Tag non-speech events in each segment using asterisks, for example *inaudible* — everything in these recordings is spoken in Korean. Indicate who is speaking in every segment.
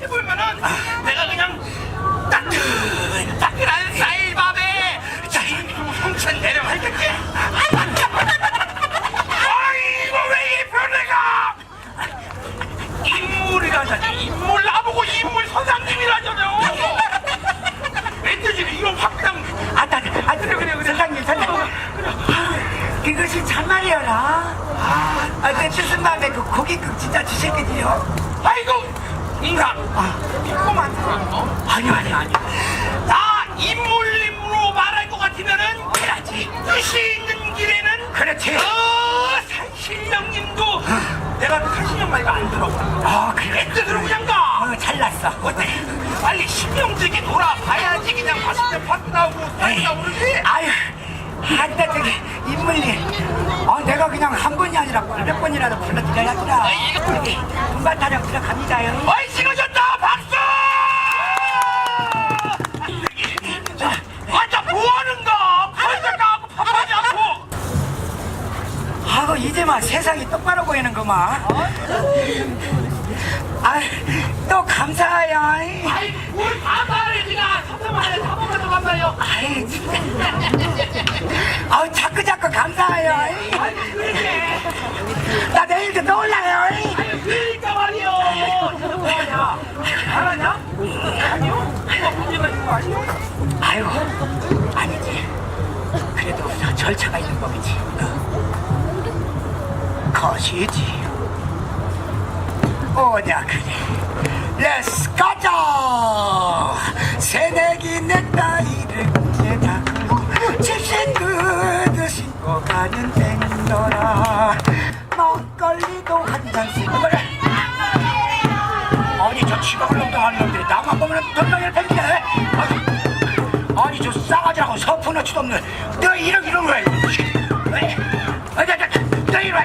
Speaker 1: 해보면은 내가 그냥 따끈 따끈한 쌀밥에 홍천 내려갈 텐데 아이고 왜이 변해가? 인물이라자니 인물 나보고 인물 선생님이라잖아요 멘트지는 이런 확당
Speaker 2: 아따, 아, 그래, 그래, 그래, 사장님, 사장님. 그것이 참말이여라. 아, 내 뜻은 마음에 그 고깃국 진짜 주셨거든요.
Speaker 1: 아이고 인간
Speaker 2: 아,
Speaker 1: 믿고만 들어
Speaker 2: 아니요, 아니요, 아니요.
Speaker 1: 나 인물님으로 말할 것 같으면은 그래야지 뜻이 있는 길에는
Speaker 2: 그렇지.
Speaker 1: 어 산신령님도 내가 산신령 말고 안 들어
Speaker 2: 아, 그래.
Speaker 1: 내 뜻으로 그냥 가
Speaker 2: 어, 잘났어.
Speaker 1: 어때 빨리 신명되게 돌아봐야지 그냥 봤을 때 파트 나오고 사이 나오는데
Speaker 2: 아유, 한때 저기, 인물님. 아, 내가 그냥 한 번이 아니라 몇 번이라도 불러드려야겠다. 여기, 분발 타령 들어갑니다요. 막 세상이 똑바로 보이는구만. 아, 또 감사해요.
Speaker 1: 아이 뭘 바다를 니가 삼삼만에 사먹어서 만나요
Speaker 2: 아이, 진짜. 아우, 자꾸 자꾸 감사해요.
Speaker 1: 아이
Speaker 2: 나 내일도 또 올라요.
Speaker 1: 그러니까 말이요 뭐하냐 잘하냐? 아니요 뭐가 문제가 있는 거 아니요?
Speaker 2: 아이고, 아니지. 그래도 저 절차가 있는 법이지. 거시지. 오냐, 그래. 렛츠 가자! 새내기 내 따위를 내다 걸고 칠신 그드 신고 가는 땡너라 막걸리도 한 잔씩 먹어라 아니 저 놈도 아니는데 나만 보면 던덩이를 팽기네 아니, 저 싸가지라고 서푼어치도 없는 너 이런 이런 거야 왜? 어, 너 이리 와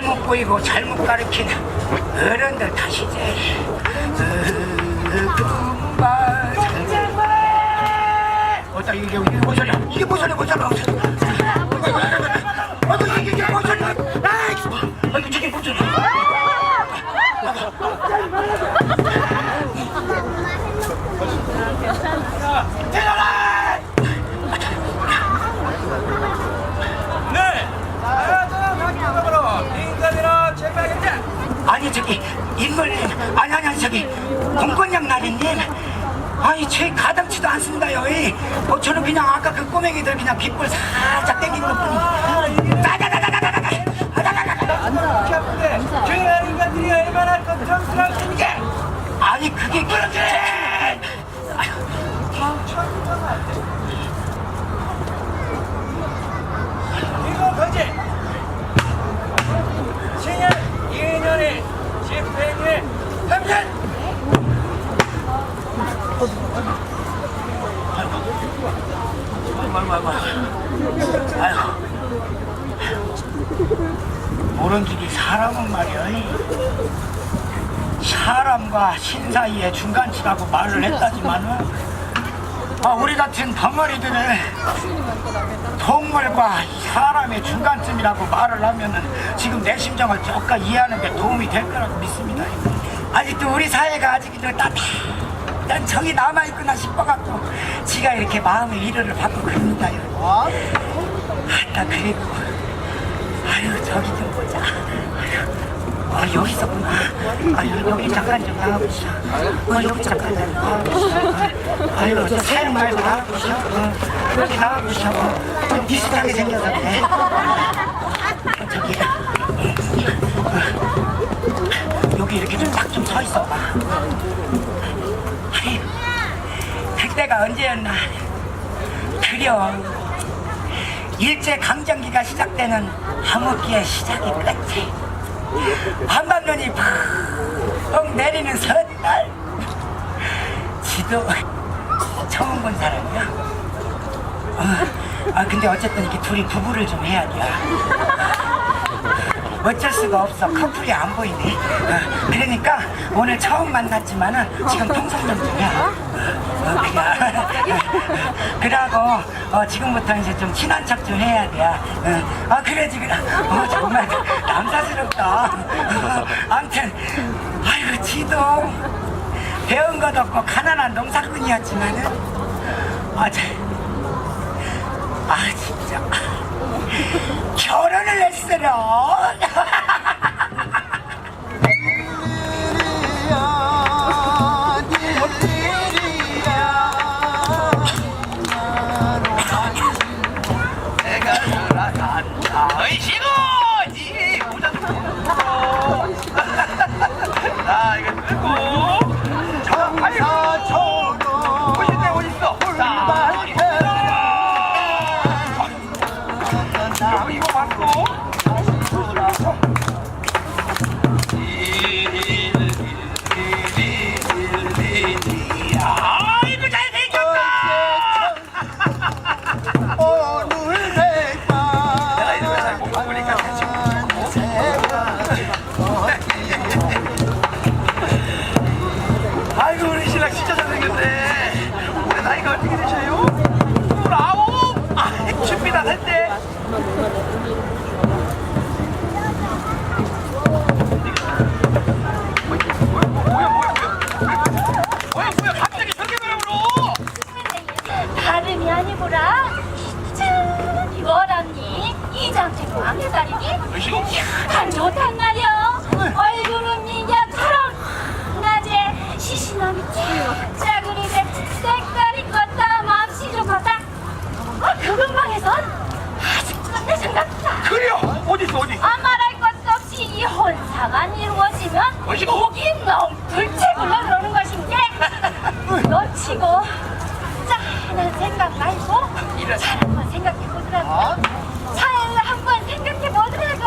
Speaker 2: 잘못 보이고 잘못 가르친 어른들 탓이지 어따 이게 뭔 소리야 이게 뭔 소리야 뭔 소리야 아이고 이게 뭔 소리야 아이고 저게 뭔 소리야 대단해!
Speaker 1: 네 나야잖아 박경으로 인간이라 제발겠냐
Speaker 2: 아니 저기 인물님 아니 아니 저기 공권력 나리님 아니 제 가당치도 않습니다요 이. 어, 저는 그냥 아까 그 꼬맹이들 그냥 귓불 살짝 땡긴 아니 그게 그렇지
Speaker 1: 이거 거지 신년 2년에 집행에 참전
Speaker 2: 아이고 아이고 아이고 모른 길이 사람은 말이야 이. 사이에 중간치라고 말을 했다지만은 아, 우리 같은 덩어리들을 동물과 사람의 중간쯤이라고 말을 하면은 지금 내 심정을 조금 이해하는 데 도움이 될 거라고 믿습니다. 아직도 우리 사회가 아직 그 따뜻한 정이 남아있구나 싶어갖고 지가 이렇게 마음의 위로를 받고 그럽니다요. 아따 그리고 아유 저기 좀 보자. 아유, 아 여기 있었구나. 아 여기 잠깐 좀 나와보시오. 어 여기 잠깐 좀 나와보시오. 아유 저 사연 말고 나와보시오. 어, 여기 나와보시오. 어, 좀 비슷하게 생겨서 그래. 어, 저기 어, 여기 이렇게 좀 딱 좀 서 있어봐. 아유 그때가 언제였나. 그려. 일제 강점기가 시작되는 암흑기의 시작이 끝이 한밤눈이 푹 내리는 설날 너 처음 본 사람이야? 어, 아 근데 어쨌든 이렇게 둘이 부부를 좀 해야 돼. 어쩔 수가 없어 커플이 안 보이네. 어, 그러니까 오늘 처음 만났지만은 지금 통성명 중이야. 어. 그러고 어, 지금부터 이제 좀 친한 척 좀 해야 돼. 어, 아 그래지 그래. 어, 정말 남사스럽다. 어, 아무튼 아이고 지도 배운 것 없고 가난한 농사꾼이었지만은 어제 아 진짜 결혼을 했어요.
Speaker 1: 아간다. 의시고 이 모자 들고. 자 이거
Speaker 3: 왕해다리니?
Speaker 1: 의시고
Speaker 3: 안 좋단 말이여. 얼굴은 니냐처럼 낮에 시시남이 쭉 짜그리데 색깔이 껐다 맘씨 좋겠다. 아, 그 근방에선 아직도 내 생각다.
Speaker 1: 그래요 어딨어 어디
Speaker 3: 아 말할 것도 없이 이 혼사가 이루어지면? 목이 너무 불채굴러 그러는 것인데 놓치고 짠한 생각 말고
Speaker 1: 이런.
Speaker 3: 잘 한번 생각해보더라고 잘 한번 생각해보더라고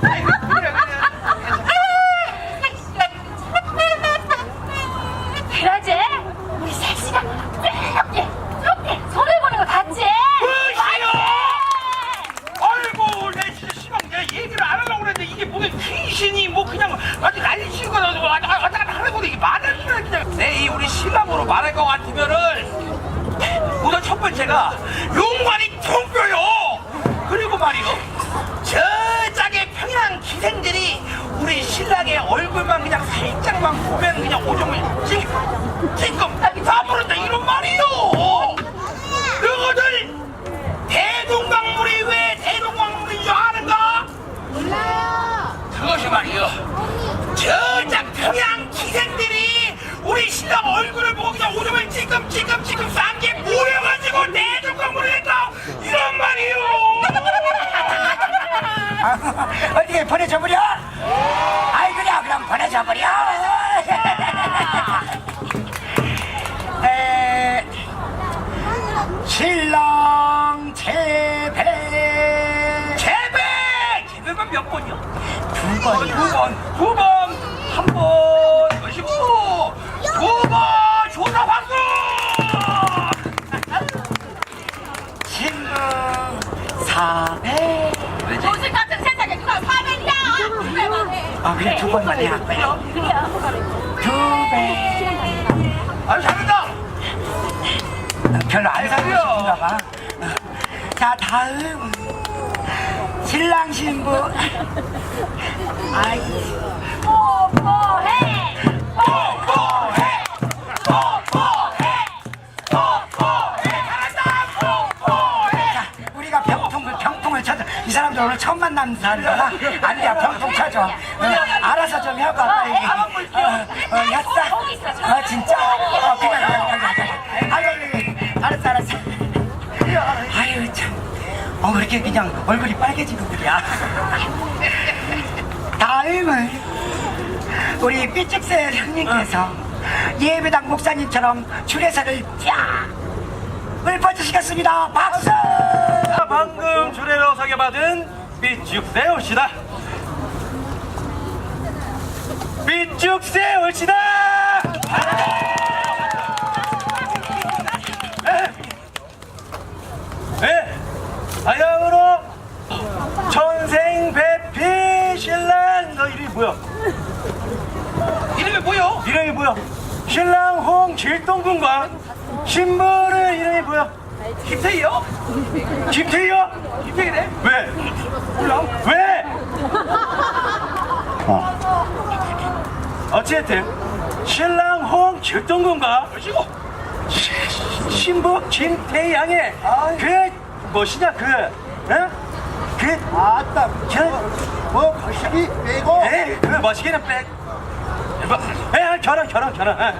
Speaker 1: 그래,
Speaker 3: 그러지 우리 셋이가 이렇게 이렇게 손해보는 거 같지?
Speaker 1: 으쌰요! 아이고 내 진짜 시방 내가 얘기를 안 하려고 그랬는데 이게 무슨 귀신이 뭐 그냥 아주 난리 치고 가서 왔다 갔다 하는 건데 이게 말할 수가 그냥 내이 우리 신랑으로 말할 것 같으면은 번째가 용관이 통뼈요 그리고 말이요 저 짝의 평양 기생들이 우리 신랑의 얼굴만 그냥 살짝만 보면 그냥 오줌을 지금 다 모른다 이런 말이요 너희들 대동강물이 왜 대동강물인 줄 아는가? 몰라요. 그것이 말이요. 저작 평양 기생들이 우리 신랑 얼굴을 보고 그냥 오줌을 찔끔찔끔찔끔 싼게 모여 가지고 대동강물을 했다. 이런 말이요. *laughs*
Speaker 2: 어디에 보내줘버려? 아이 그래 그럼 보내줘버려 *laughs* 에, 신랑 재배
Speaker 1: 재배! 재배가 몇 번이요?
Speaker 2: 두
Speaker 1: 어,
Speaker 2: 번이야
Speaker 1: 두 번, 두 번, 한 번, 그것이고 두 번, 조사 박수!
Speaker 2: 신부 사배
Speaker 4: 요즘 같은 세상에 누가 사면이야? 왜만 해?
Speaker 2: 아 그래 두 번만 해
Speaker 3: 그래요
Speaker 2: 두배
Speaker 1: 아유 잘한다.
Speaker 2: 별로 안 사고 싶은가 봐. 자, 다음. 신랑 신부. 아이,
Speaker 3: 뽀뽀해
Speaker 1: 뽀뽀
Speaker 2: 이 사람들 오늘 처음 만난. 안 돼, 병풍 쳐줘. 어, 알아서 좀 해봐, 빨리. 어, 어, 됐어? 어, 진짜? 어, 그래, 그래, 그래. 아유, 아유, 알았어, 알았어. 아유, 참. 어, 왜 이렇게 그냥 얼굴이 빨개지고 그래. 다음은 우리 삐죽새 형님께서 예배당 목사님처럼 주례사를 쫙 읊어주시겠습니다. 박수!
Speaker 5: 자, 방금 주례로 소개받은 빛죽새 옵시다. 빛죽새 옵시다! 네. 예! 네. 예!
Speaker 1: 다양으로 천생 배피 신랑 너 이름이 뭐야? 이름이 뭐요?
Speaker 5: 이름이 뭐야? 신랑 홍길동군과 신부를 이름이 뭐야?
Speaker 1: 김태희요?
Speaker 5: 김태희야?
Speaker 1: 김태희네?
Speaker 5: 왜?
Speaker 1: 몰라.
Speaker 5: 왜? 어쨌든 신랑 홍 질동군과
Speaker 1: 그리고
Speaker 5: 신부 김태희 양의 그 무엇이냐 그 응? 그
Speaker 2: 아따
Speaker 5: 그,
Speaker 2: 뭐 거시기 빼고
Speaker 5: 에이 그 멋있기는 백 뭐, 에 결혼 결혼 결혼 에.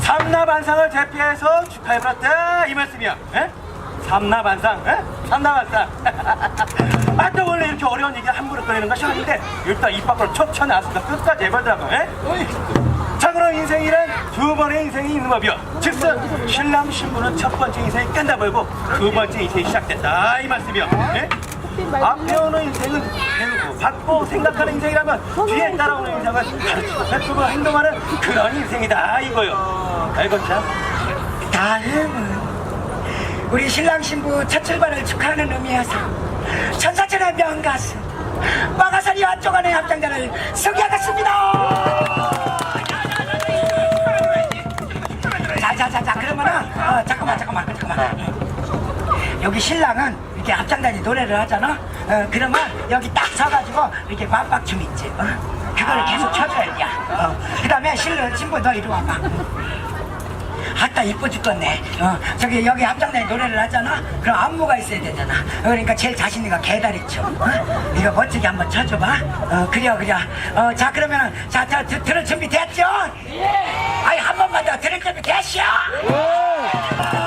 Speaker 5: 삼라반상을 대표해서 축하해버렸다 이 말씀이야 에? 삼라반상 에? 삼라반상 *laughs* 아 또 원래 이렇게 어려운 얘기 함부로 꺼내는 것이 아닌데 일단 입 밖으로 척 쳐 나왔으니까 끝까지 해보자고 에? 자 그럼 인생이란 두 번의 인생이 있는 법이요 즉슨 신랑 신부는 첫 번째 인생이 끝나 버리고 두 번째 인생이 시작된다 이 말씀이요 에? 앞에 오는 인생은 배우고 받고 생각하는 인생이라면 뒤에 따라오는 인생은 가르치고 베푸고 행동하는 그런 인생이다 이거요 알겠죠?
Speaker 2: 다음은 우리 신랑 신부 첫 출발을 축하하는 의미여서 천사철의 명가수 마가사리 안쪽안의 합장자를 소개하겠습니다 자자자자 그러면은 어, 잠깐만 잠깐만 잠깐만 여기 신랑은 이렇게 합장단이 노래를 하잖아 어, 그러면 여기 딱 서가지고 이렇게 만박춤 있지 어? 그거를 계속 춰줘야 돼 어. 그 다음에 신랑 신부 너 이리 와봐 아따 이뻐 죽겠네. 어, 저기 여기 합장단이 노래를 하잖아? 그럼 안무가 있어야 되잖아. 어, 그러니까 제일 자신 있는 거 개다리춤 어? 이거 멋지게 한번 쳐줘봐. 어, 그래요 그래 어, 자 그러면은 자, 자 드, 들을 준비 됐죠? 예. 아이 한 번만 더 들을 준비 됐죠? 열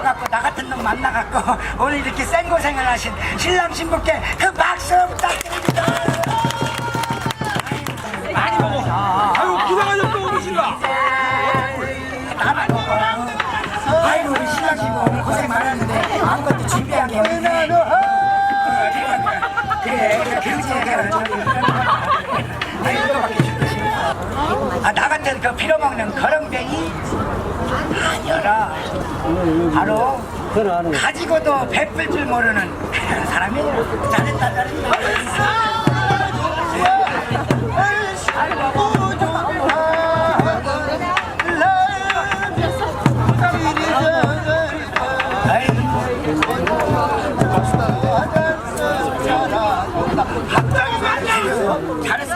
Speaker 2: 봐갖고 나 같은 놈 만나갖고 오늘 이렇게 생고생을 하신 신랑 신부께 그 박수 부탁드립니다
Speaker 1: 많이 먹어. 아유 오신다.
Speaker 2: 나만 먹어 아이고 우리 신랑 신부 오늘 고생 많았는데 아무것도 준비한 게 없네 그래 그러지 아나 같은 그 빌어먹는 거렁뱅이 바로 가지고도 베풀 줄 모르는 그런 사람이에요. 잘했다 잘했다. 잘했어